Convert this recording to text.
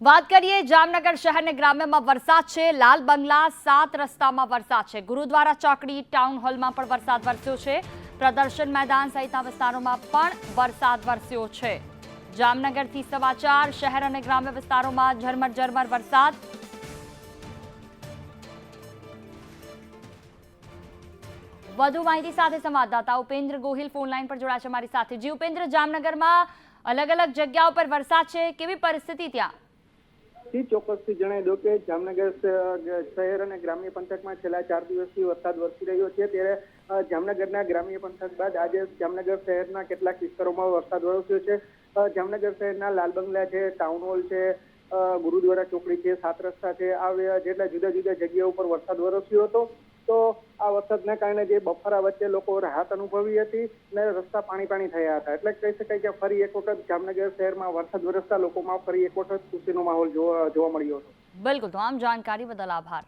વાત કરીએ જામનગર શહેરને ગ્રામ્યમાં વરસાદ છે, લાલ બંગલા સાત રસ્તામાં વરસાદ છે. ગુરુદ્વારા ચોકડી ટાઉન હોલમાં પણ વરસાદ વરસ્યો છે. પ્રદર્શન મેદાન સહિતના વિસ્તારોમાં પણ વરસાદ વરસ્યો છે. જામનગરથી સમાચાર, શહેર અને ગ્રામ્ય વિસ્તારોમાં ઝરમર ઝરમર વરસાદ. વધુ માહિતી સાથે સંવાદદાતા ઉપેન્દ્ર ગોહિલ ફોનલાઈન પર જોડાશે મારી સાથે. જી ઉપેન્દ્ર, જામનગરમાં અલગ અલગ જગ્યાઓ પર વરસાદ છે. કેવી પરિસ્થિતિ ત્યાં? થી ચોક્કસથી જણાવી દો કે જામનગર શહેર અને ગ્રામ્ય પંથકમાં છેલ્લા ચાર દિવસથી વરસાદ વરસી રહ્યો છે. ત્યારે જામનગરના ગ્રામ્ય પંથક બાદ આજે જામનગર શહેરના કેટલાક વિસ્તારોમાં વરસાદ વરસ્યો છે. જામનગર શહેરના લાલ બંગલા છે, ટાઉન હોલ છે ગુરુદ્વારા ચોકડી છે, સાત રસ્તા છે, આ જેટલા જુદા જુદા જગ્યાઓ ઉપર વરસાદ વરસ્યો હતો. તો આ વરસાદને કારણે જે બફારા વચ્ચે લોકો રાહત અનુભવી હતી અને રસ્તા પાણી પાણી થયા હતા. એટલે કહી શકાય કે ફરી એક વખત જામનગર શહેરમાં વરસાદ વરસતા લોકોમાં ફરી એક વખત ખુશીનો માહોલ જોવા મળ્યો હતો. બિલકુલ. તો આમ જાણકારી બદલ આભાર.